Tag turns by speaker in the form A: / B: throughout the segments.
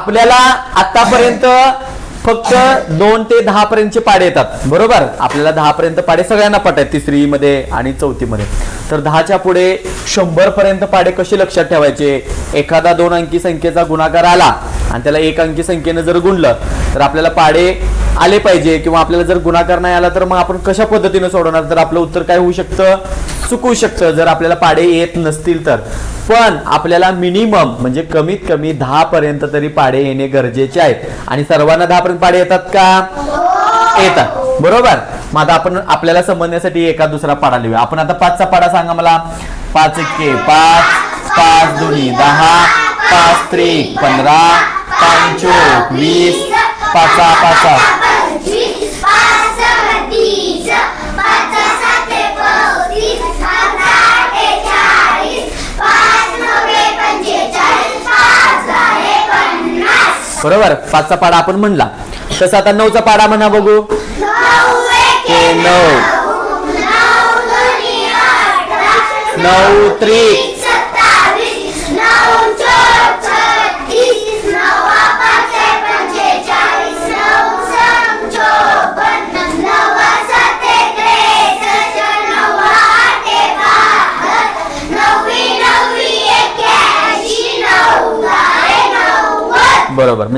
A: आपल्याला आतापर्यंत फक्त दोन ते दहा पर्यंतचे पाडे येतात. बरोबर? आपल्याला दहा पर्यंत पाडे सगळ्यांना पट तिसरी मध्ये आणि चौथी मध्ये तर दहाच्या पुढे शंभर पर्यंत पाडे कसे लक्षात ठेवायचे? एखादा दोन अंकी संख्येचा गुणाकार आला आणि त्याला एक अंकी संख्येनं जर गुणलं तर आपल्याला पाडे आले पाहिजे किंवा आपल्याला जर गुणाकार नाही आला तर मग आपण कशा पद्धतीनं सोडवणार? तर आपलं उत्तर काय होऊ शकतं? चुकू शकतं. जर आपल्याला पाडे येत नसतील तर. पण आपल्याला मिनिमम म्हणजे कमीत कमी दहा पर्यंत तरी पाडे येणे गरजेचे आहेत. आणि सर्वांना दहा पर्यंत पाडे येतात का? येतात. बरोबर? मग आता आपण आपल्याला समजण्यासाठी एका दुसरा पाडा लिहूया. आपण आता पाचचा पाडा सांगा मला. पाच एके पाच पाच दोन्ही दहा पाच त्रिक पंधरा पंचोक वीस पाचा पाचा बरोबर? पाचचा पाडा आपण म्हणला. तसं आता नऊचा पाडा म्हणा बघू.
B: नऊ.
A: नऊ
B: नऊ
A: त्रिक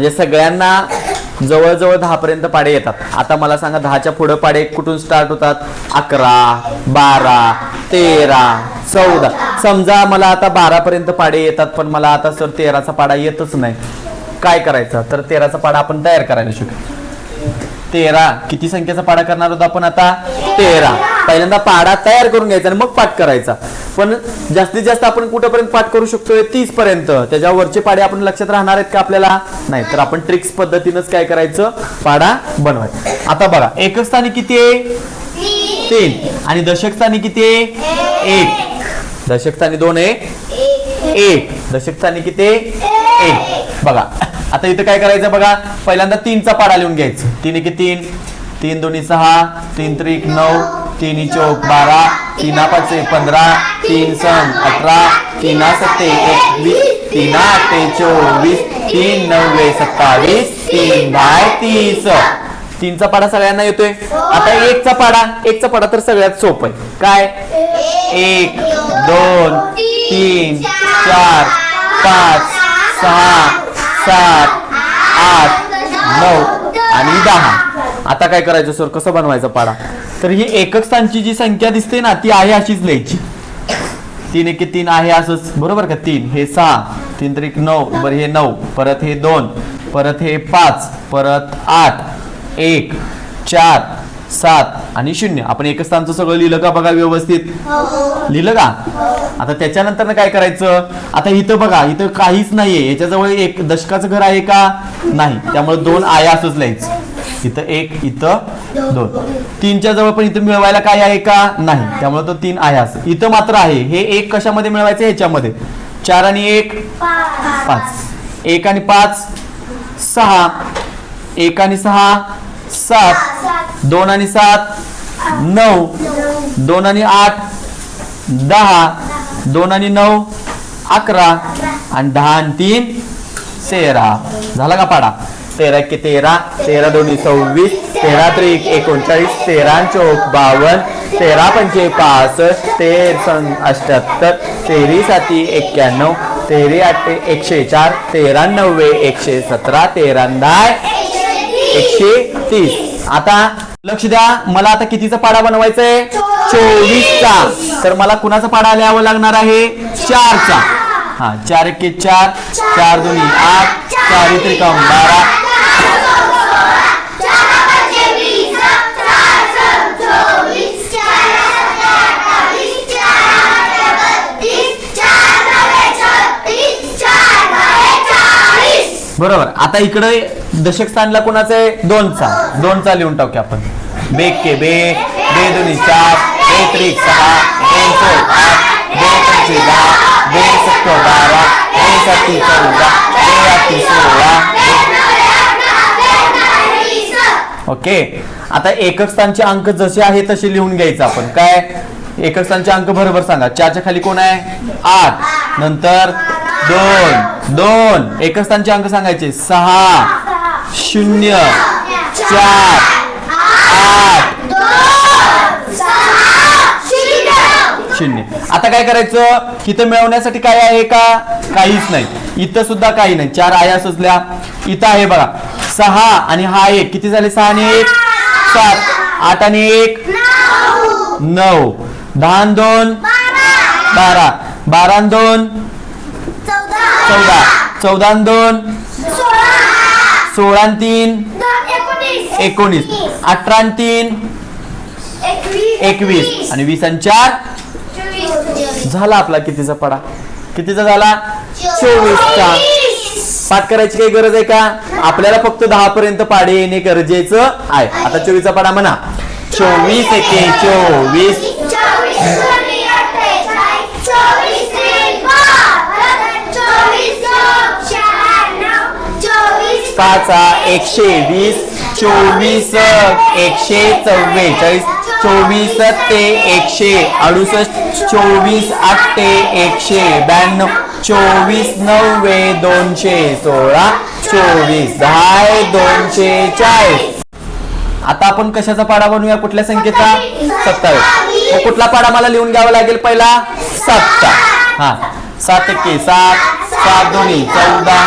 A: म्हणजे सगळ्यांना जवळजवळ दहा पर्यंत पाडे येतात. आता मला सांगा दहाच्या पुढे पाडे कुठून स्टार्ट होतात? अकरा बारा तेरा चौदा. समजा मला आता बारा पर्यंत पाडे येतात पण मला आता सर तेराचा पाडा येतच नाही. काय करायचं? तर तेराचा पाडा आपण तयार करायला शिकू. तेरा किती संख्येचा पाडा करणार होता आपण आता? तेरा. पहिल्यांदा पाडा तयार करून घ्यायचा आणि मग पाठ करायचा. पण जास्तीत जास्त आपण कुठंपर्यंत पाठ करू शकतोय? तीस पर्यंत त्याच्यावरचे पाडे आपण लक्षात राहणार आहेत का आपल्याला? नाही. तर आपण ट्रिक्स पद्धतीनंच काय करायचं? पाडा बनवायचा. आता बघा एकच स्थानी किती आहे? तीन. आणि दशक स्थानी किती आहे? एक. दशक स्थानी दोन आहे? एक. दशक स्थानी किती आहे? एक. बघा आता इथं काय करायचं बघा? पहिल्यांदा तीनचा पाडा लिहून घ्यायचं. तीन एक तीन. तीन दोन्ही सहा. तीन त्रिक नऊ. तिन्ही चौक बारा तीना पाचे पंधरा तीन सन अठरा तीना सत्ते एकवीस तिना आठे चोवीस तीन नव्वे सत्तावीस तीन बाय तीस. तीनचा पाडा सगळ्यांना येतोय. आता एकचा पाडा एकचा पाडा तर सगळ्यात सोपं आहे. काय? एक दोन तीन चार पाच सहा सात आठ नऊ आणि दहा. आता काय करायचं सर? कसं बनवायचं पाडा? तर ही एकक स्थानची जी संख्या दिसते ना ती आहे अशीच लिहायची. तीन एक तीन आहे असंच. बरोबर का? तीन. हे सहा. तीन त्रिक नऊ. बरं हे नऊ. परत हे दोन. परत हे पाच. परत आठ. एक चार सात आणि शून्य. आपण एकच स्थानचं सगळं लिहिलं का बघा व्यवस्थित? लिहिलं का? आता त्याच्यानंतर काय करायचं? आता इथं बघा इथं काहीच नाहीये. याच्याजवळ एक दशकाचं घर आहे का? नाही. त्यामुळे दोन आया असंच लिहायचं. इथं एक इथं दोन. तीनच्या जवळ पण इथं मिळवायला काय आहे का? नाही. त्यामुळे तो तीन आहे असं. इथं मात्र आहे. हे एक कशामध्ये मिळवायचं? ह्याच्यामध्ये. चार आणि एक पाच. एक आणि पाच सहा. एक आणि सहा सात. दोन आणि सात नऊ. दोन आणि आठ दहा. दोन आणि नऊ अकरा. आणि दहा आणि तीन तेरा. झाला का पाडा? तेरा के तेरा तेरा दोन्ही सव्वीस तेरा त्रिक एकोणचाळीस तेरा चौक बावन्न तेरा पंचे पासष्ट तेर सं अठ्याहत्तर तेरी साती एक्क्याण्णव तेरी आठे एकशे चार तेरा नव्वे एकशे सतरा तेरा दहा एकशे तीस. आता लक्ष द्या मला आता कितीचा पाडा बनवायचा आहे? चोवीसचा. तर मला कुणाचा पाडा लिहावा लागणार आहे? चारचा. हा चार एके चार चार दोन्ही आठ चार त्रिकम बारा
B: चार पंचे वीस चार सम चोवीस चार सत्ते अठ्ठावीस चार आठे बत्तीस चार नव्वे छत्तीस चार दहा चाळीस
A: बरोबर. आता इकडे दशक स्थानला कोणाचं आहे? दोनचा. दोनचा लिहून टाकू आपण. बेक के बे बे दोन्ही चार बे त्रिक सहा दोन सो आठ बे पंचे दहा बे सत्त बारा बे सत्ती चौदा बे आठी सोळा. ओके. आता एकक स्थानचे अंक जसे आहे तसे लिहून घ्यायचं आपण. काय? एकक स्थानचे अंक बरोबर सांगा. चारच्या खाली कोण आहे? आठ. नंतर दोन दोन. एकच स्थानचे अंक सांगायचे. सहा शून्य चार आठ. शून्य. आता काय करायचं? इथं मिळवण्यासाठी काय आहे का? काहीच नाही. इथं सुद्धा काही नाही. चार आया सुचल्या. इथं आहे बघा. सहा आणि हा एक. किती झाले? सहा आणि एक? सात. आठ आणि एक? नऊ. दहा दोन? बारा. बारा. दोन? चौदा. चौदा दोन. सोळा तीन. एकोणीस. अठरा तीन. एकवीस. आणि वीस आणि चार. झाला आपला कितीचा पडा? कितीचा झाला? चोवीसचा. पाठ करायची काही गरज आहे का? आपल्याला फक्त दहा पर्यंत पाडे येणे गरजेचं आहे. आता चोवीसचा पाडा म्हणा. चोवीस एके चोवीस. पाचा एकशे वीस चोवीस एकशे चव्वेचाळीस चोवीस ते एकशे अडुसष्ट चोवीस आठ ते एकशे ब्याण्णव चोवीस नव्वे दोनशे सोळा चोवीस दहा दोनशे चाळीस. आता आपण कशाचा पाडा बनवूया? कुठल्या संख्येचा? सत्तावीस. मग कुठला पाडा मला लिहून घ्यावा लागेल पहिला? सातचा. हा. सात एके सात. सात दोन्ही. चौदा.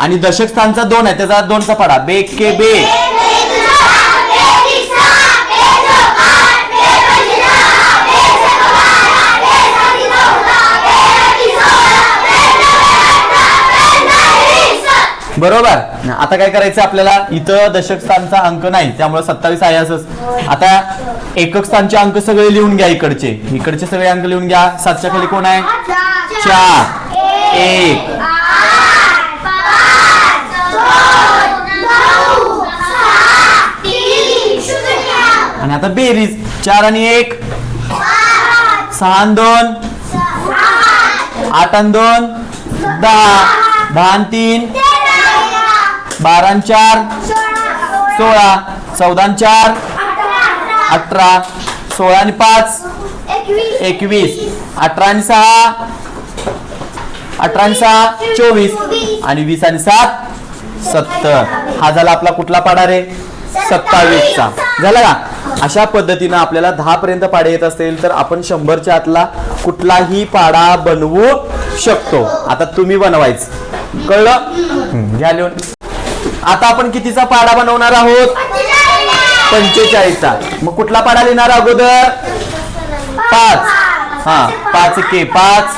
A: आणि दशक स्थानचा दोन आहे त्याचा दोनचा पाडा बे के बे. बरोबर. आता काय करायचं आपल्याला? इथं दशक स्थानचा अंक नाही त्यामुळे सत्तावीस आहे असंच. आता एकक स्थानचे अंक सगळे लिहून घ्या इकडचे. इकडचे सगळे अंक लिहून घ्या. सातच्या खाली कोण आहे? चार. एक. आता बेरीज. चार आणि एक. सहा आणि दोन. आठ आणि दोन. दहा. दहा आणि तीन. बारा आणि चार. सोळा. चौदा आणि चार. अठरा. सोळा आणि पाच. एकवीस. अठरा आणि सहा. अठरा आणि सहा. चोवीस. आणि वीस आणि सात. सत्तर. हा झाला आपला कुठला पाडा रे? सत्तावीसचा. झाला का? अशा पद्धतीनं आपल्याला दहा पर्यंत पाडे येत असेल तर आपण शंभरच्या आतला कुठलाही पाडा बनवू शकतो. आता तुम्ही बनवायचं. कळलं? घ्या लिहून. आता आपण कितीचा पाडा बनवणार आहोत? पंचेचाळीसचा. मग कुठला पाडा लिहिणार अगोदर? पाच. हा पाच के पाच.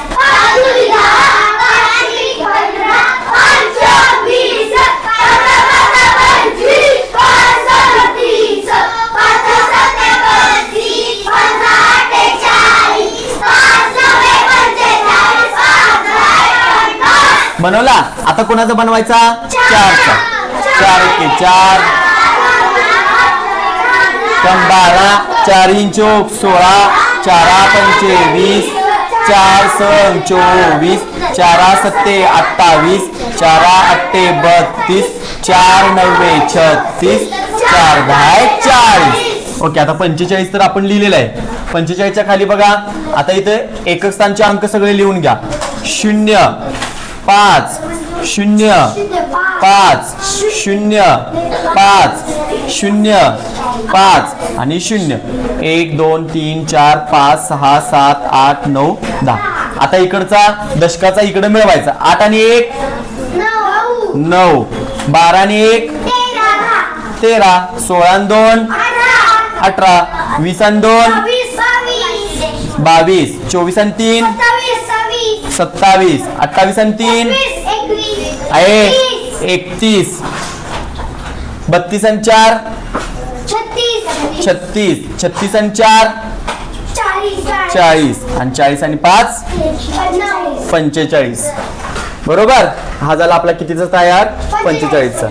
A: बनवला? आता कोणाचा बनवायचा? चारचा. चार ओके चार. बारा चार इंचोक सोळा चारा पंचे वीस. चार सण चोवीस चारा सत्ते अठ्ठावीस. चारा अठ्ठे बत्तीस. चार नव्वे छत्तीस. चार दहा चाळीस. ओके आता पंचेचाळीस तर आपण लिहिलेलं आहे. पंचेचाळीसच्या खाली बघा. आता इथे एकक स्थानचे अंक सगळे लिहून घ्या. शून्य पाच शून्य पाच शून्य पाच शून्य पाच आणि शून्य. एक दोन तीन चार पाच सहा सात आठ नऊ दहा. आता इकडचा दशकाचा इकडे मिळवायचा. आठ आणि एक? नऊ. बारा आणि एक? तेरा. सोळा आणि दोन? अठरा. वीस आणि दोन? बावीस. चोवीस आणि तीन? सत्तावीस. अठ्ठावीस आणि तीन. आहे. एकतीस. बत्तीस आणि चार. छत्तीस. छत्तीस. आणि चार. चाळीस. आणि चाळीस आणि पाच. पंचेचाळीस. बरोबर? हा झाला आपला कितीचा तयार? पंचेचाळीसचा.